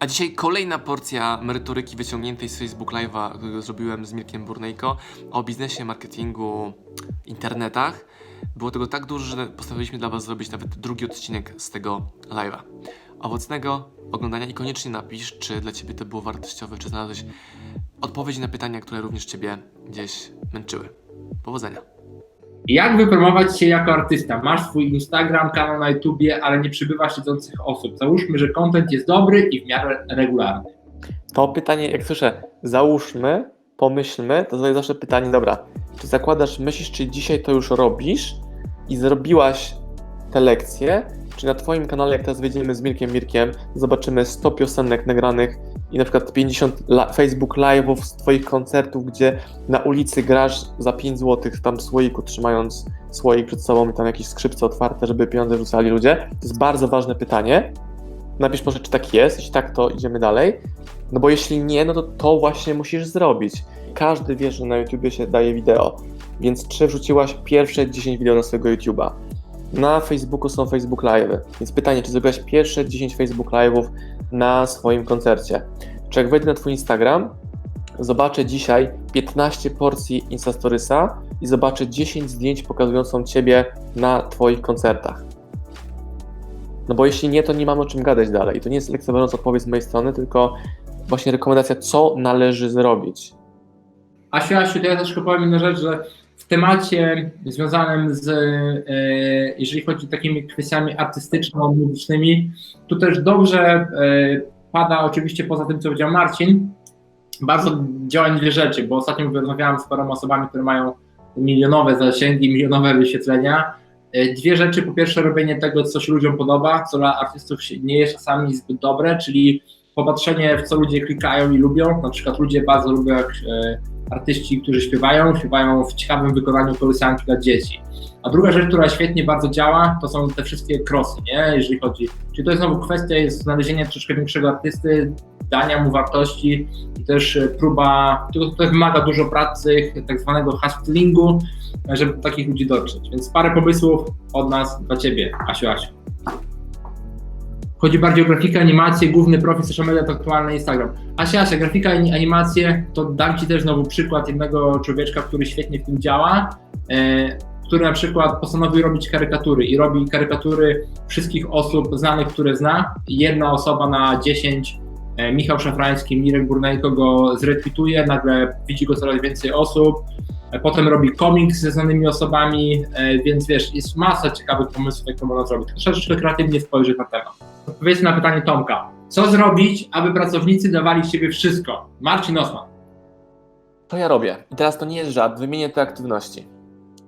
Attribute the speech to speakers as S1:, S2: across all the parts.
S1: A dzisiaj kolejna porcja merytoryki wyciągniętej z Facebook Live'a, którego zrobiłem z Mirkiem Burnejko o biznesie, marketingu, internetach. Było tego tak dużo, że postanowiliśmy dla Was zrobić nawet drugi odcinek z tego live'a. Owocnego oglądania i koniecznie napisz, czy dla Ciebie to było wartościowe, czy znalazłeś odpowiedzi na pytania, które również Ciebie gdzieś męczyły. Powodzenia.
S2: Jak wypromować się jako artysta? Masz swój Instagram, kanał na YouTubie, ale nie przybywa śledzących osób. Załóżmy, że content jest dobry i w miarę regularny.
S3: To pytanie, jak słyszę, załóżmy, pomyślmy, to zadaję zawsze pytanie, dobra, czy zakładasz, myślisz, czy dzisiaj to już robisz i zrobiłaś te lekcje, czy na Twoim kanale, jak teraz wejdziemy z Mirkiem Mirkiem, zobaczymy 100 piosenek nagranych i na przykład 50 la- Facebook Live'ów z Twoich koncertów, gdzie na ulicy grasz za 5 zł tam w słoiku, trzymając słoik przed sobą i tam jakieś skrzypce otwarte, żeby pieniądze rzucali ludzie. To jest bardzo ważne pytanie. Napisz może, czy tak jest, jeśli tak, to idziemy dalej. No bo jeśli nie, no to to właśnie musisz zrobić. Każdy wie, że na YouTubie się daje wideo. Więc czy wrzuciłaś pierwsze 10 wideo na swojego YouTuba? Na Facebooku są Facebook Live. Więc pytanie, czy zrobiłaś pierwsze 10 Facebook Live'ów na swoim koncercie? Czy jak wejdę na Twój Instagram, zobaczę dzisiaj 15 porcji Instastorysa i zobaczę 10 zdjęć pokazującą Ciebie na Twoich koncertach. No bo jeśli nie, to nie mamy o czym gadać dalej. I to nie jest lekceważąca odpowiedź z mojej strony, tylko właśnie rekomendacja, co należy zrobić.
S2: Asiu, Asiu, to ja też powiem inną rzecz, że temacie związanym z, e, jeżeli chodzi o takimi kwestiami artystyczno-muzycznymi, tu też dobrze e, pada oczywiście poza tym, co powiedział Marcin, bardzo działają dwie rzeczy, bo ostatnio rozmawiałem z paroma osobami, które mają milionowe zasięgi, milionowe wyświetlenia. E, Dwie rzeczy, po pierwsze robienie tego, co się ludziom podoba, co dla artystów nie jest czasami zbyt dobre, czyli popatrzenie w co ludzie klikają i lubią, na przykład ludzie bardzo lubią jak artyści, którzy śpiewają, śpiewają w ciekawym wykonaniu kołysanki dla dzieci. A druga rzecz, która świetnie bardzo działa, to są te wszystkie crossy, nie? jeżeli chodzi. Czyli to jest znowu kwestia jest znalezienia troszkę większego artysty, dania mu wartości i też e, próba, to, to wymaga dużo pracy, tak zwanego hustlingu, e, żeby takich ludzi dotrzeć. Więc parę pomysłów od nas dla Ciebie, Asiu, Asiu. Chodzi bardziej o grafikę, animację, główny profil social media to aktualny Instagram. Asia, Asia, grafika i animację, to dam Ci też znowu przykład jednego człowieczka, który świetnie w tym działa, e, który na przykład postanowił robić karykatury i robi karykatury wszystkich osób znanych, które zna. Jedna osoba na 10, e, Michał Szafrański, Mirek Burnejko go zretweetuje, nagle widzi go coraz więcej osób, e, potem robi komiks ze znanymi osobami, e, więc wiesz, jest masa ciekawych pomysłów, jak to można zrobić. Trzeba troszeczkę kreatywnie spojrzeć na temat. Odpowiedzmy na pytanie Tomka. Co zrobić, aby pracownicy dawali z siebie wszystko? Marcin Osman.
S3: To ja robię. I teraz to nie jest żart, wymienię te aktywności.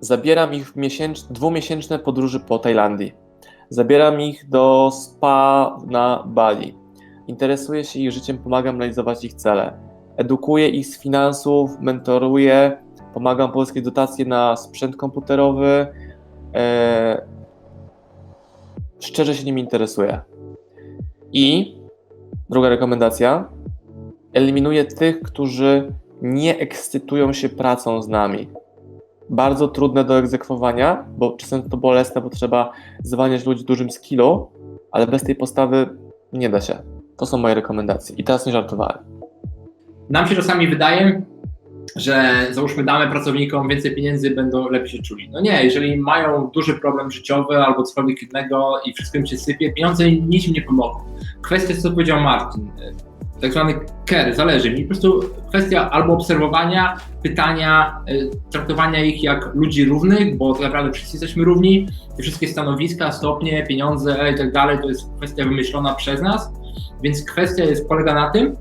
S3: Zabieram ich w miesięcz, dwumiesięczne podróże po Tajlandii. Zabieram ich do spa na Bali. Interesuję się ich życiem, pomagam realizować ich cele. Edukuję ich z finansów, mentoruję, pomagam pozyskać dotacje na sprzęt komputerowy. Eee, szczerze się nimi interesuję. I druga rekomendacja. Eliminuję tych, którzy nie ekscytują się pracą z nami. Bardzo trudne do egzekwowania, bo czasem to bolesne, bo trzeba zwalniać ludzi dużym skillu, ale bez tej postawy nie da się. To są moje rekomendacje. I teraz nie żartowałem.
S2: Nam się czasami wydaje, że załóżmy damy pracownikom więcej pieniędzy, będą lepiej się czuli. No nie, jeżeli mają duży problem życiowy albo cokolwiek innego i wszystko im się sypie, pieniądze nic im nie pomogą. Kwestia, co powiedział Martin, tak zwany care, zależy mi. Po prostu kwestia albo obserwowania, pytania, y, traktowania ich jak ludzi równych, bo tak naprawdę wszyscy jesteśmy równi. Te wszystkie stanowiska, stopnie, pieniądze i tak dalej, to jest kwestia wymyślona przez nas. Więc kwestia jest, polega na tym,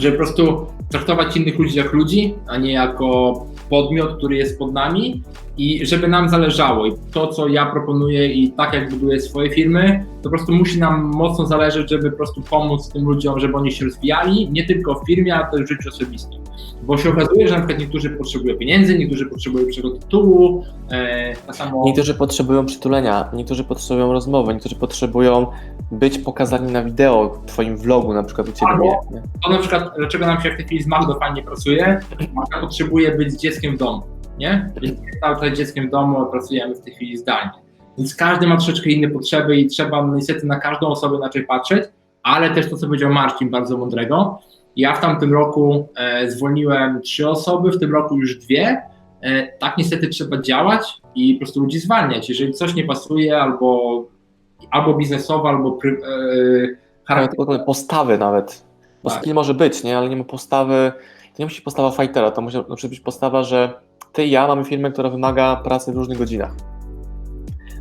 S2: żeby po prostu traktować innych ludzi jak ludzi, a nie jako podmiot, który jest pod nami i żeby nam zależało. I to, co ja proponuję i tak jak buduję swoje firmy, to po prostu musi nam mocno zależeć, żeby po prostu pomóc tym ludziom, żeby oni się rozwijali, nie tylko w firmie, ale też w życiu osobistym. Bo się okazuje, że na przykład niektórzy potrzebują pieniędzy, niektórzy potrzebują lepszego tytułu, e, tak samo...
S3: Niektórzy potrzebują przytulenia, niektórzy potrzebują rozmowy, niektórzy potrzebują być pokazani na wideo w Twoim vlogu, na przykład u Ciebie.
S2: Albo-? To na przykład, dlaczego nam się w tej chwili z Magdo fajnie pracuje, Magda potrzebuje być z dzieckiem w domu, nie? Więc cały czas dzieckiem w domu, a pracujemy w tej chwili zdalnie. Więc każdy ma troszeczkę inne potrzeby i trzeba niestety na każdą osobę inaczej patrzeć, ale też to, co powiedział Marcin, bardzo mądrego. Ja w tamtym roku e, zwolniłem trzy osoby, w tym roku już dwie. E, tak niestety trzeba działać i po prostu ludzi zwalniać. Jeżeli coś nie pasuje, albo, albo biznesowo, albo pry, e,
S3: ogóle postawy nawet. Bo
S2: Tak.
S3: skill może być, nie? Ale nie ma postawy. To nie musi być postawa fightera, to musi być postawa, że ty i ja mamy firmę, która wymaga pracy w różnych godzinach.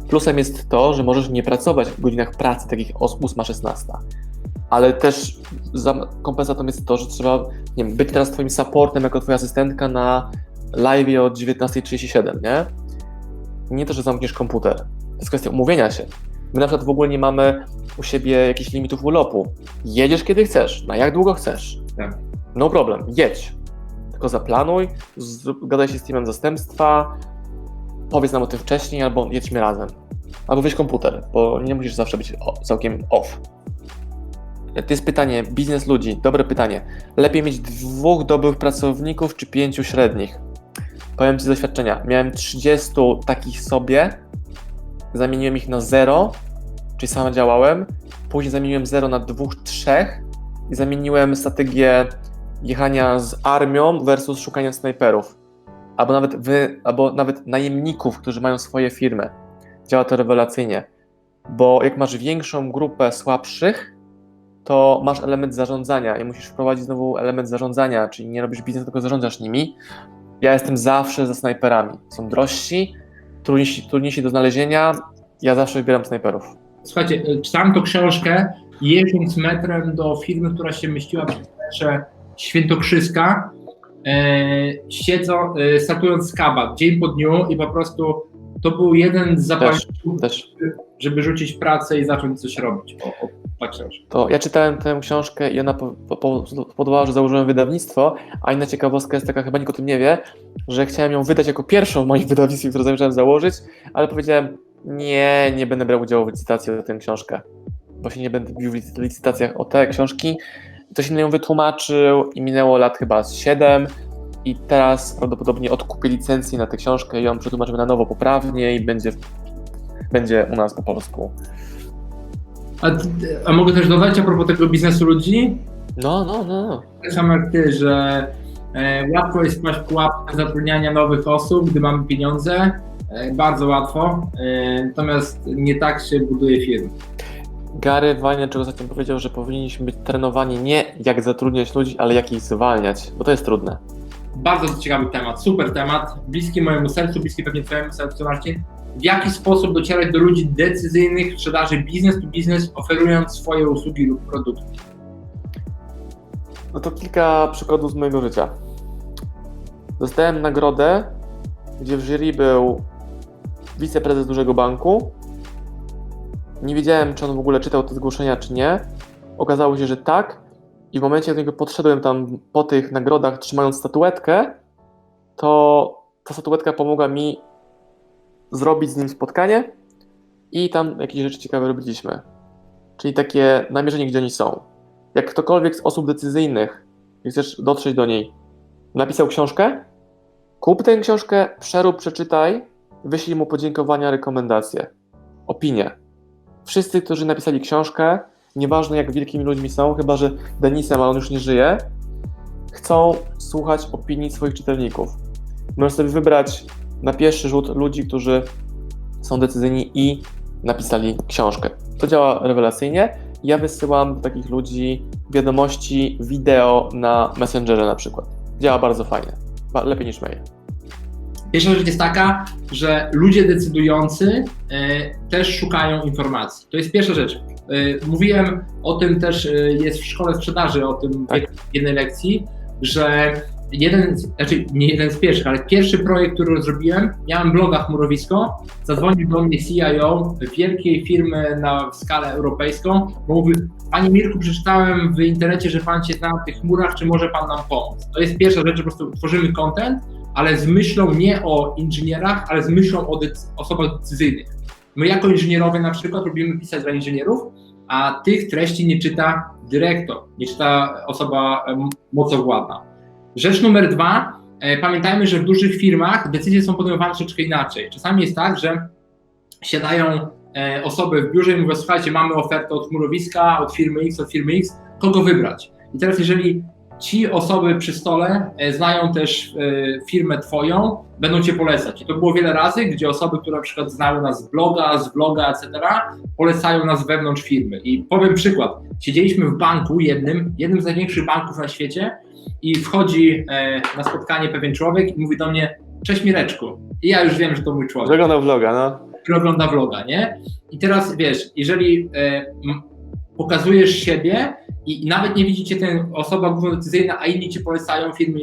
S3: Plusem jest to, że możesz nie pracować w godzinach pracy, takich 8-16. Ale też kompensatą jest to, że trzeba nie wiem, być teraz twoim supportem jako twoja asystentka na live od 19.37, nie? Nie to, że zamkniesz komputer. To jest kwestia umówienia się. My na przykład w ogóle nie mamy u siebie jakichś limitów urlopu. Jedziesz kiedy chcesz, na jak długo chcesz.
S2: Tak.
S3: No problem, jedź. Tylko zaplanuj, gadaj się z teamem zastępstwa, powiedz nam o tym wcześniej, albo jedźmy razem. Albo weź komputer, bo nie musisz zawsze być całkiem off. To jest pytanie, biznes ludzi, dobre pytanie. Lepiej mieć dwóch dobrych pracowników czy pięciu średnich? Powiem Ci z doświadczenia, miałem 30 takich sobie, zamieniłem ich na zero, czyli sam działałem, później zamieniłem 0 na dwóch, trzech i zamieniłem strategię jechania z armią versus szukania snajperów. Albo nawet wy, albo nawet najemników, którzy mają swoje firmy. Działa to rewelacyjnie. Bo jak masz większą grupę słabszych, to masz element zarządzania i musisz wprowadzić znowu element zarządzania, czyli nie robisz biznesu, tylko zarządzasz nimi. Ja jestem zawsze za snajperami. Są drożsi, trudniejsi, trudniejsi do znalezienia. Ja zawsze wybieram snajperów.
S2: Słuchajcie, e, czytałem tą książkę, jeżdżąc metrem do firmy, która się mieściła przy Świętokrzyska, e, siedzą, e, startując z kabat dzień po dniu i po prostu to był jeden z zapalników, żeby rzucić pracę i zacząć coś robić. O, o, ta książka.
S3: To ja czytałem tę książkę i ona po- po- po- spowodowała, że założyłem wydawnictwo, a inna ciekawostka jest taka, chyba nikt o tym nie wie, że chciałem ją wydać jako pierwszą w moim wydawnictwie, które zamierzałem założyć, ale powiedziałem, nie, nie będę brał udziału w licytacji o tę książkę. Właśnie nie będę bił w licy- licytacjach o te książki. Ktoś inny ją wytłumaczył i minęło lat chyba z 7 i teraz prawdopodobnie odkupię licencję na tę książkę i ją przetłumaczymy na nowo poprawnie i będzie, będzie u nas po polsku.
S2: A, a mogę też dodać a propos tego biznesu ludzi,
S3: No, no, no.
S2: tak samo jak ty, że e, łatwo jest wpaść w pułapkę zatrudniania nowych osób, gdy mamy pieniądze. E, bardzo łatwo. E, natomiast nie tak się buduje firmy.
S3: Gary Vaynerchuk ostatnio powiedział, że powinniśmy być trenowani nie jak zatrudniać ludzi, ale jak ich zwalniać, bo to jest trudne.
S2: Bardzo ciekawy temat, super temat, bliski mojemu sercu, bliski pewnie twojemu sercu, Marcin. W jaki sposób docierać do ludzi decyzyjnych w sprzedaży biznes to biznes, oferując swoje usługi lub produkty?
S3: No to kilka przykładów z mojego życia. Dostałem nagrodę, gdzie w jury był wiceprezes dużego banku. Nie wiedziałem, czy on w ogóle czytał te zgłoszenia, czy nie. Okazało się, że tak. I w momencie, niego podszedłem tam po tych nagrodach, trzymając statuetkę, to ta statuetka pomogła mi zrobić z nim spotkanie i tam jakieś rzeczy ciekawe robiliśmy. Czyli takie namierzenie, gdzie oni są. Jak ktokolwiek z osób decyzyjnych, chcesz dotrzeć do niej, napisał książkę, kup tę książkę, przerób, przeczytaj, wyślij mu podziękowania, rekomendacje, opinie. Wszyscy, którzy napisali książkę, nieważne jak wielkimi ludźmi są, chyba że Denisem, ale on już nie żyje, chcą słuchać opinii swoich czytelników. Możesz sobie wybrać na pierwszy rzut ludzi, którzy są decyzyjni i napisali książkę. To działa rewelacyjnie. Ja wysyłam do takich ludzi wiadomości wideo na Messengerze na przykład. Działa bardzo fajnie. Lepiej niż mail.
S2: Pierwsza rzecz jest taka, że ludzie decydujący e, też szukają informacji. To jest pierwsza rzecz. E, mówiłem o tym też, e, jest w szkole sprzedaży, o tym
S3: Tak.
S2: w jednej lekcji, że jeden, znaczy nie jeden z pierwszych, ale pierwszy projekt, który zrobiłem, miałem bloga Chmurowisko, zadzwonił do mnie CIO wielkiej firmy na skalę europejską, bo mówi, Panie Mirku, przeczytałem w internecie, że Pan się zna na tych chmurach, czy może Pan nam pomóc? To jest pierwsza rzecz, po prostu tworzymy content, ale z myślą nie o inżynierach, ale z myślą o decy- osobach decyzyjnych. My jako inżynierowie na przykład lubimy pisać dla inżynierów, a tych treści nie czyta dyrektor, nie czyta osoba mocowładna. Rzecz numer dwa, e, pamiętajmy, że w dużych firmach decyzje są podejmowane troszeczkę inaczej. Czasami jest tak, że siadają e, osoby w biurze i mówię, słuchajcie, mamy ofertę od chmurowiska, od firmy X, od firmy X, kogo wybrać? I teraz jeżeli ci osoby przy stole e, znają też e, firmę twoją, będą cię polecać. I to było wiele razy, gdzie osoby, które na przykład znały nas z bloga, z bloga, etc., polecają nas wewnątrz firmy. I powiem przykład. Siedzieliśmy w banku jednym, jednym z największych banków na świecie i wchodzi e, na spotkanie pewien człowiek i mówi do mnie, cześć Mireczku. I ja już wiem, że to mój człowiek
S3: Wyglądał vloga, no.
S2: który ogląda vloga, nie? I teraz wiesz, jeżeli pokazujesz siebie i, nawet nie widzicie ten osoba główna decyzyjna, a inni ci polecają firmy,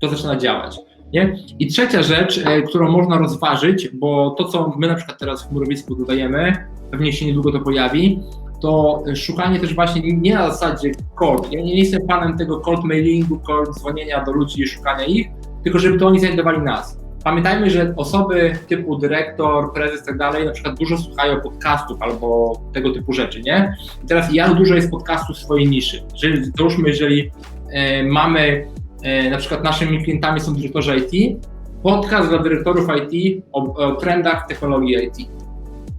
S2: to zaczyna działać. Nie? I trzecia rzecz, e, którą można rozważyć, bo to, co my na przykład teraz w Murowisku dodajemy, pewnie się niedługo to pojawi, to szukanie też właśnie nie na zasadzie cold. Ja nie, nie jestem fanem tego cold mailingu, cold dzwonienia do ludzi i szukania ich, tylko żeby to oni znajdowali nas. Pamiętajmy, że osoby typu dyrektor, prezes i tak dalej, na przykład dużo słuchają podcastów albo tego typu rzeczy, nie? I teraz jak dużo jest podcastów w swojej niszy? Jeżeli, załóżmy, jeżeli e, mamy, e, na przykład naszymi klientami są dyrektorzy IT, podcast dla dyrektorów IT o, o trendach technologii IT.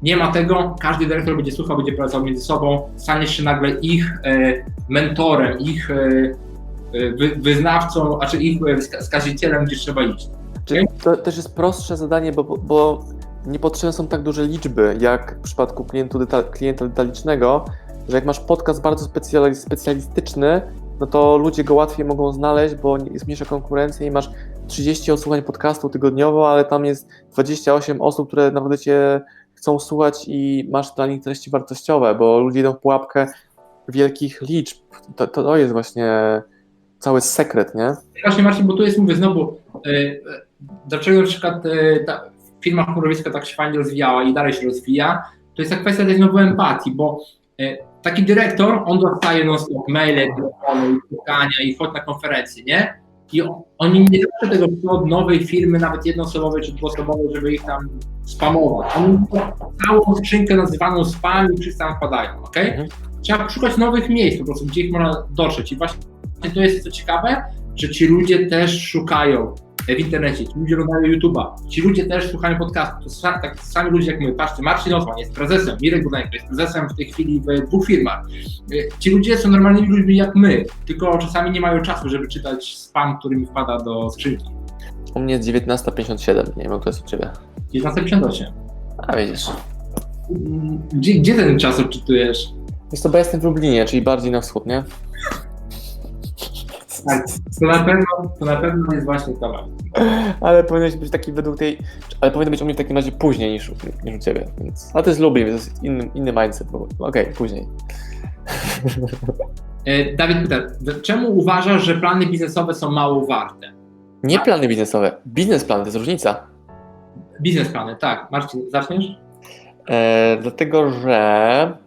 S2: Nie ma tego, każdy dyrektor będzie słuchał, będzie pracował między sobą, staniesz się nagle ich e, mentorem, ich e, e, wy, wyznawcą, a czy ich e, wska- skazicielem, gdzie trzeba iść.
S3: Czyli to też jest prostsze zadanie, bo, bo, bo nie potrzebne są tak duże liczby, jak w przypadku klientu deta, klienta detalicznego, że jak masz podcast bardzo specjali- specjalistyczny, no to ludzie go łatwiej mogą znaleźć, bo jest mniejsza konkurencja i masz 30 odsłuchań podcastu tygodniowo, ale tam jest 28 osób, które naprawdę cię chcą słuchać i masz dla nich treści wartościowe, bo ludzie idą w pułapkę wielkich liczb. To, to, to jest właśnie cały sekret, nie?
S2: Właśnie Marcin, bo tu jest, mówię znowu, e, dlaczego na przykład e, ta firma chmurowiska tak się fajnie rozwijała i dalej się rozwija, to jest ta kwestia tej znowu empatii, bo e, taki dyrektor, on dostaje non stop maile, telefony, spotkania i chodź na konferencje, nie? I on, oni nie zawsze tego od nowej firmy, nawet jednoosobowej czy dwuosobowej, żeby ich tam spamować. Oni całą skrzynkę nazywaną spam i wszyscy tam wpadają, ok?
S3: Mhm.
S2: Trzeba szukać nowych miejsc po prostu, gdzie ich można dotrzeć. I właśnie to jest co ciekawe, że ci ludzie też szukają w internecie, ci ludzie oglądają YouTube'a, ci ludzie też słuchają podcastów. To sa, tak sami ludzie jak my. Patrzcie, Marcin Osman jest prezesem, Mirek Budańko jest prezesem w tej chwili w dwóch firmach. Y, Ci ludzie są normalnymi ludźmi jak my, tylko czasami nie mają czasu, żeby czytać spam, który mi wpada do skrzynki.
S3: U mnie jest 19.57, nie wiem jak to jest u Ciebie.
S2: 1958.
S3: A widzisz.
S2: Gdzie, gdzie ten czas odczytujesz?
S3: Jest to, bo ja jestem w Lublinie, czyli bardziej na wschód, nie?
S2: Tak, to na pewno, to na pewno jest właśnie temat.
S3: Ale powinieneś być taki według tej. Ale powinno być u mnie w takim razie później niż, niż u ciebie. Więc... A to jest Lublin, więc to jest inny, inny mindset. bo- Okej, później.
S2: E, Dawid pyta, czemu uważasz, że plany biznesowe są mało warte?
S3: Nie plany biznesowe. Biznesplan to jest różnica.
S2: Biznesplany, tak. Marcin, zaczniesz?
S3: E, dlatego, że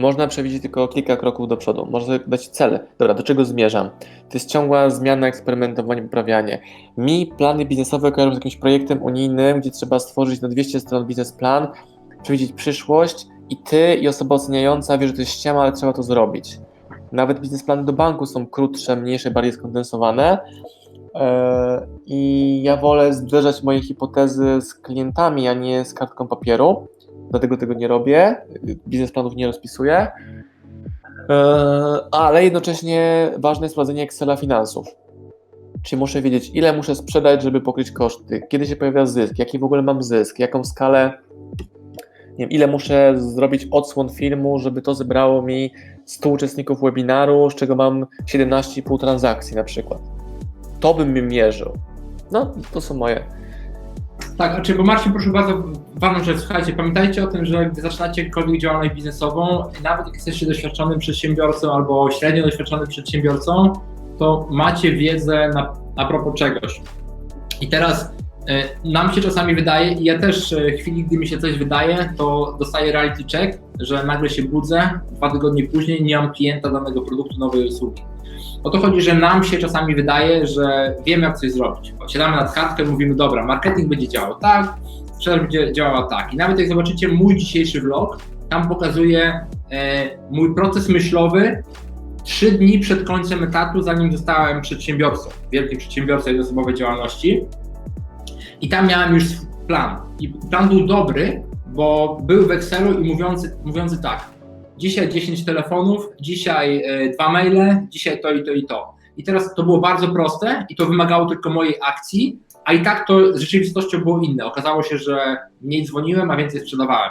S3: można przewidzieć tylko kilka kroków do przodu. Można sobie dać cele. Dobra, do czego zmierzam? To jest ciągła zmiana, eksperymentowanie, poprawianie. Mi plany biznesowe kojarzą z jakimś projektem unijnym, gdzie trzeba stworzyć na 200 stron biznesplan, przewidzieć przyszłość i ty i osoba oceniająca wie, że to jest ściema, ale trzeba to zrobić. Nawet biznesplany do banku są krótsze, mniejsze, bardziej skondensowane. E, I ja wolę zderzać moje hipotezy z klientami, a nie z kartką papieru dlatego tego nie robię, biznesplanów nie rozpisuję, Eee, ale jednocześnie ważne jest prowadzenie Excela finansów. Czyli muszę wiedzieć, ile muszę sprzedać, żeby pokryć koszty, kiedy się pojawia zysk, jaki w ogóle mam zysk, jaką skalę, nie wiem, ile muszę zrobić odsłon filmu, żeby to zebrało mi 100 uczestników webinaru, z czego mam 17,5 transakcji na przykład. To bym mi mierzył. No, to są moje.
S2: Tak, znaczy, bo Marcin, proszę bardzo, ważną rzecz, słuchajcie, pamiętajcie o tym, że gdy zaczynacie jakąkolwiek działalność biznesową, nawet jak jesteście doświadczonym przedsiębiorcą albo średnio doświadczonym przedsiębiorcą, to macie wiedzę na, a propos czegoś. I teraz e, nam się czasami wydaje, i ja też e, w chwili, gdy mi się coś wydaje, to dostaję reality check, że nagle się budzę, dwa tygodnie później nie mam klienta danego produktu, nowej usługi. O to chodzi, że nam się czasami wydaje, że wiemy, jak coś zrobić. Siadamy nad kartkę, mówimy, dobra, marketing będzie działał tak, sprzedaż będzie działała tak. I nawet jak zobaczycie mój dzisiejszy vlog, tam pokazuję e, mój proces myślowy trzy dni przed końcem etatu, zanim zostałem przedsiębiorcą, wielkim przedsiębiorcą jednoosobowej działalności. I tam miałem już plan. I plan był dobry, bo był w Excelu i mówiący, mówiący tak, dzisiaj 10 telefonów, dzisiaj e, dwa maile, dzisiaj to i to i to. I teraz to było bardzo proste i to wymagało tylko mojej akcji, a i tak to z rzeczywistością było inne. Okazało się, że mniej dzwoniłem, a więcej sprzedawałem.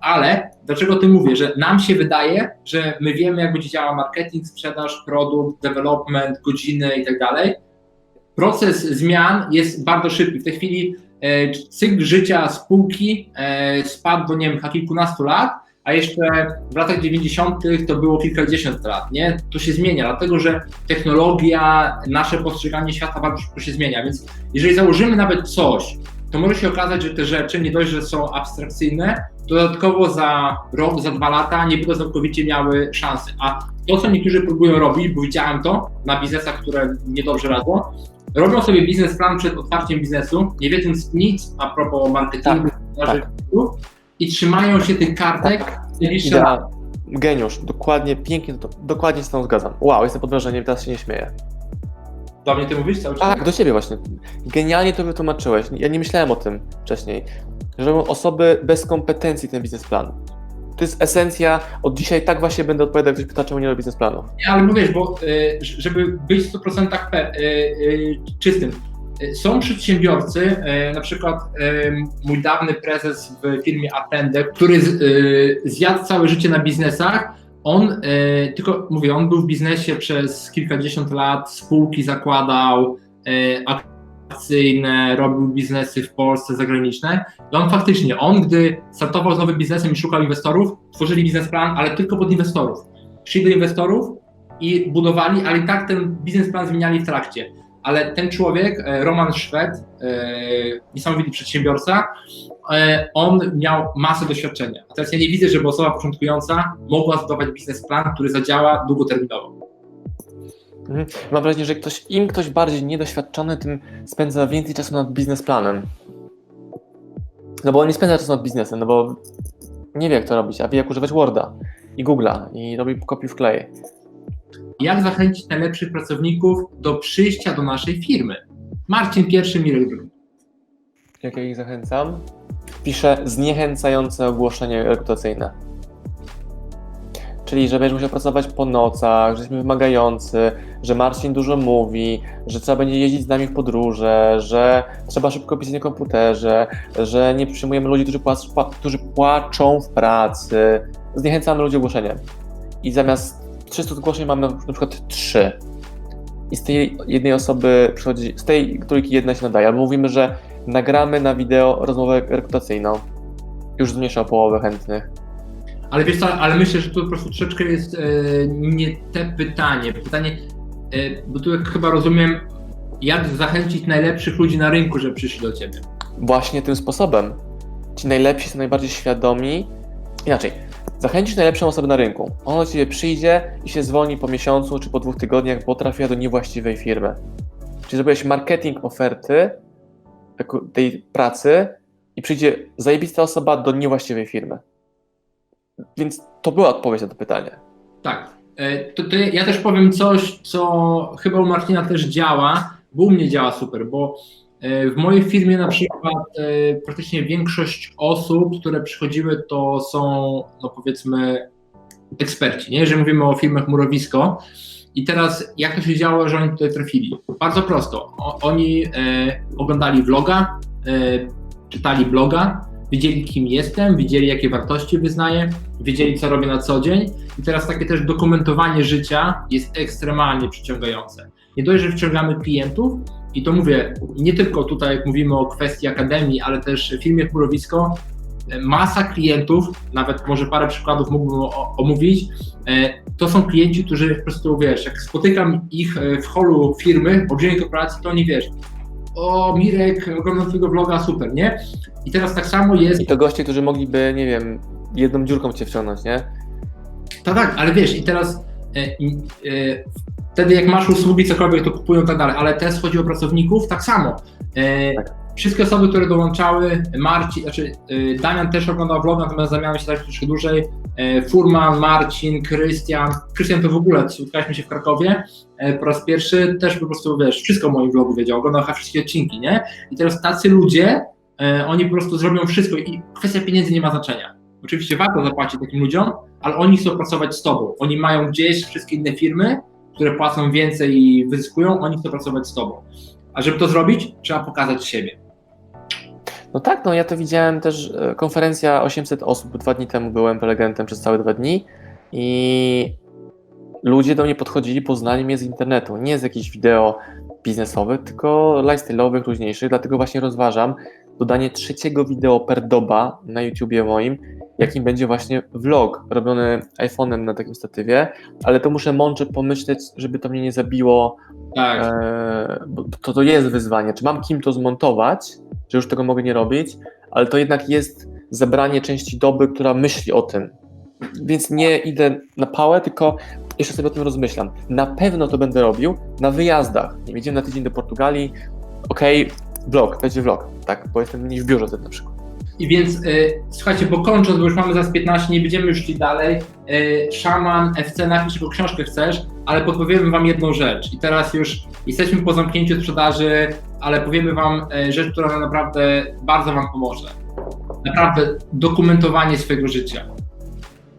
S2: Ale dlaczego ty mówię, że nam się wydaje, że my wiemy, jak będzie działał marketing, sprzedaż, produkt, development, godziny i tak dalej. Proces zmian jest bardzo szybki. W tej chwili e, cykl życia spółki e, spadł do nie wiem, kilkunastu lat, a jeszcze w latach 90. to było kilkadziesiąt lat, nie? To się zmienia, dlatego że technologia, nasze postrzeganie świata bardzo szybko się zmienia, więc jeżeli założymy nawet coś, to może się okazać, że te rzeczy nie dość, że są abstrakcyjne, to dodatkowo za rok, za dwa lata nie będą całkowicie miały szansy. A to, co niektórzy próbują robić, bo widziałem to na biznesach, które niedobrze radzą, robią sobie biznesplan przed otwarciem biznesu, nie wiedząc nic a propos marketingu, sprzedaży i trzymają się tych kartek najbliższe lata.
S3: Idea. Geniusz, dokładnie, pięknie, to, dokładnie z tą zgadzam. Wow, jestem pod wrażeniem, teraz się nie śmieję.
S2: Do mnie ty mówisz cały czas?
S3: Tak, do ciebie właśnie. Genialnie to wytłumaczyłeś. Ja nie myślałem o tym wcześniej. Że osoby bez kompetencji ten biznesplan. To jest esencja. Od dzisiaj tak właśnie będę odpowiadał, jak ktoś pyta, czemu nie robi biznesplanów.
S2: Nie, ale mówisz, bo y, żeby być w 100% pe- y, y, czystym, są przedsiębiorcy, y, na przykład y, mój dawny prezes w firmie Attende, który y, zjadł całe życie na biznesach, on y, tylko, mówię, on był w biznesie przez kilkadziesiąt lat, spółki zakładał, y, akcyjne, robił biznesy w Polsce, zagraniczne i on faktycznie, on gdy startował z nowym biznesem i szukał inwestorów, tworzyli biznesplan, ale tylko pod inwestorów. Szli do inwestorów i budowali, ale i tak ten biznesplan zmieniali w trakcie. Ale ten człowiek, e, Roman Szwed, e, niesamowity przedsiębiorca, e, on miał masę doświadczenia. A teraz ja nie widzę, żeby osoba początkująca mogła zbudować biznesplan, który zadziała długoterminowo.
S3: Mhm. Mam wrażenie, że ktoś, im ktoś bardziej niedoświadczony, tym spędza więcej czasu nad biznesplanem. No bo on nie spędza czasu nad biznesem, no bo nie wie jak to robić, a wie jak używać Worda i Google'a i robi kopiuj w klej.
S2: Jak zachęcić najlepszych pracowników do przyjścia do naszej firmy? Marcin Pierwszy, Mirek drugi.
S3: Jak ja ich zachęcam? Piszę zniechęcające ogłoszenie rekrutacyjne. Czyli, że będziesz musiał pracować po nocach, że jesteśmy wymagający, że Marcin dużo mówi, że trzeba będzie jeździć z nami w podróże, że trzeba szybko pisać na komputerze, że nie przyjmujemy ludzi, którzy, płac, pła- którzy płaczą w pracy. Zniechęcamy ludzi ogłoszeniem. I zamiast 300 zgłoszeń mamy na na przykład 3. I z tej jednej osoby przychodzi, z tej trójki jedna się nadaje. Albo mówimy, że nagramy na wideo rozmowę rekrutacyjną. Już zmniejsza o połowę chętnych.
S2: Ale wiesz co, ale myślę, że tu po prostu troszeczkę jest e, nie te pytanie. Pytanie, e, bo tu chyba rozumiem, jak zachęcić najlepszych ludzi na rynku, żeby przyszli do ciebie.
S3: Właśnie tym sposobem. Ci najlepsi są najbardziej świadomi. Inaczej, zachęcisz najlepszą osobę na rynku. On do ciebie przyjdzie i się zwolni po miesiącu czy po dwóch tygodniach, bo trafia do niewłaściwej firmy. Czyli zrobiłeś marketing oferty tej pracy i przyjdzie zajebista osoba do niewłaściwej firmy. Więc to była odpowiedź na to pytanie.
S2: Tak. E, To, to ja też powiem coś, co chyba u Marcina też działa, bo u mnie działa super, bo w mojej firmie na przykład e, praktycznie większość osób, które przychodziły, to są, no powiedzmy, eksperci, nie? Jeżeli mówimy o firmach Murowisko. I teraz jak to się działo, że oni tutaj trafili? Bardzo prosto. O, oni e, oglądali vloga, e, czytali bloga, wiedzieli kim jestem, wiedzieli jakie wartości wyznaję, wiedzieli co robię na co dzień i teraz takie też dokumentowanie życia jest ekstremalnie przyciągające. Nie dość, że wciągamy klientów i to mówię, nie tylko tutaj jak mówimy o kwestii akademii, ale też w firmie Kurowisko, e, masa klientów, nawet może parę przykładów mógłbym omówić, e, to są klienci, którzy po prostu, wiesz, jak spotykam ich e, w holu firmy, olbrzymiej korporacji, to oni, wiesz, o Mirek, oglądam twojego vloga, super, nie? I teraz tak samo jest
S3: I to goście, którzy mogliby, nie wiem, jedną dziurką cię wciągnąć, nie?
S2: Tak, tak, ale wiesz, i teraz wtedy jak masz usługi cokolwiek, to kupują i tak dalej, ale teraz chodzi o pracowników, tak samo. E,
S3: Tak.
S2: Wszystkie osoby, które dołączały, Marcin, znaczy e, Damian też oglądał vlog, natomiast zamiałem się tak troszkę dłużej, e, Furman, Marcin, Krystian, Krystian to w ogóle, spotkaliśmy się w Krakowie po raz pierwszy, też po prostu, wiesz, wszystko o moim vlogu wiedział, oglądał wszystkie odcinki, nie? I teraz tacy ludzie oni po prostu zrobią wszystko i kwestia pieniędzy nie ma znaczenia. Oczywiście warto zapłacić takim ludziom, ale oni chcą pracować z tobą. Oni mają gdzieś wszystkie inne firmy, które płacą więcej i wyzyskują, oni chcą pracować z tobą. A żeby to zrobić, trzeba pokazać siebie.
S3: No tak, no ja to widziałem też, e, konferencja 800 osób, dwa dni temu byłem prelegentem przez całe dwa dni i ludzie do mnie podchodzili poznaniem mnie z internetu, nie z jakichś wideo biznesowych, tylko lifestyle'owych, luźniejszych, dlatego właśnie rozważam dodanie trzeciego wideo per doba na YouTubie moim, jakim będzie właśnie vlog robiony iPhone'em na takim statywie, ale to muszę mądrze pomyśleć, żeby to mnie nie zabiło
S2: Tak.
S3: E, bo to, to jest wyzwanie. Czy mam kim to zmontować, że już tego mogę nie robić, ale to jednak jest zebranie części doby, która myśli o tym. Więc nie idę na pałę, tylko jeszcze sobie o tym rozmyślam. Na pewno to będę robił na wyjazdach. Nie jedziemy na tydzień do Portugalii, okej, vlog, będzie vlog, tak, bo jestem mniej w biurze wtedy na przykład.
S2: I więc y, słuchajcie, bo kończąc, bo już mamy zaraz 15, nie będziemy już szli dalej. Y, Szaman FC, napisz jaką książkę chcesz, ale podpowiemy wam jedną rzecz. I teraz już jesteśmy po zamknięciu sprzedaży, ale powiemy wam y, rzecz, która naprawdę bardzo wam pomoże. Naprawdę dokumentowanie swojego życia.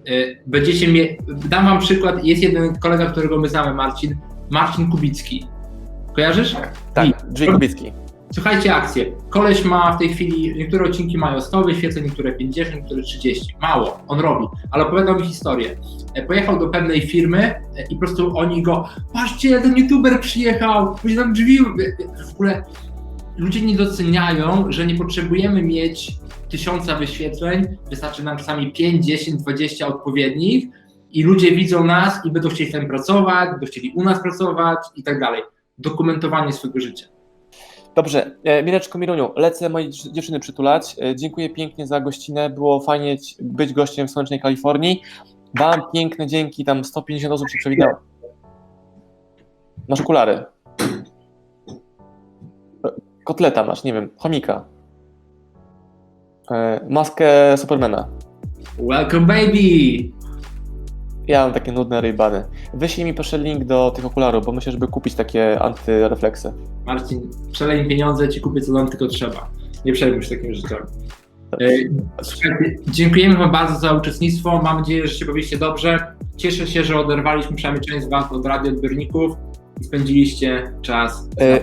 S2: Y, Będziecie mie- dam wam przykład, jest jeden kolega, którego my znamy, Marcin, Marcin Kubicki. Kojarzysz?
S3: Tak,
S2: I-
S3: Drzwi Kubicki.
S2: Słuchajcie akcję. Koleś ma w tej chwili, niektóre odcinki mają 100 wyświetleń, niektóre 50, niektóre 30. Mało, on robi, ale opowiadał mi historię. E, Pojechał do pewnej firmy e, i po prostu oni go, patrzcie, ten youtuber przyjechał, będzie tam drzwi. W ogóle ludzie nie doceniają, że nie potrzebujemy mieć tysiąca wyświetleń, wystarczy nam czasami 5, 10, 20 odpowiednich i ludzie widzą nas i będą chcieli tam pracować, będą chcieli u nas pracować i tak dalej. Dokumentowanie swojego życia.
S3: Dobrze, e, Mireczko, Miruniu, lecę moje dziew- dziewczyny przytulać. E, Dziękuję pięknie za gościnę, było fajnie być gościem w słonecznej Kalifornii. Wam piękne dzięki, tam 150 osób się przewinęło. Masz okulary. E, Kotleta masz, nie wiem, chomika. Maskę Supermana.
S2: Welcome baby!
S3: Ja mam takie nudne rybany. Wyślij mi proszę link do tych okularów, bo myślę, żeby kupić takie antyrefleksy.
S2: Marcin, przelej mi pieniądze, ci kupię co nam tylko trzeba. Nie przejmuj się takimi rzeczami. E, Słuchajcie, dziękujemy Wam bardzo za uczestnictwo. Mam nadzieję, że się bawiliście dobrze. Cieszę się, że oderwaliśmy przynajmniej część z Was od radioodbiorników i spędziliście czas.
S3: E,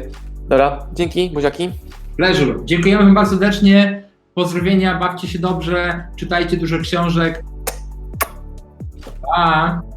S3: Dobra, dzięki, buziaki.
S2: Pleasure. Dziękujemy Wam bardzo serdecznie. Pozdrowienia, bawcie się dobrze, czytajcie dużo książek. 啊。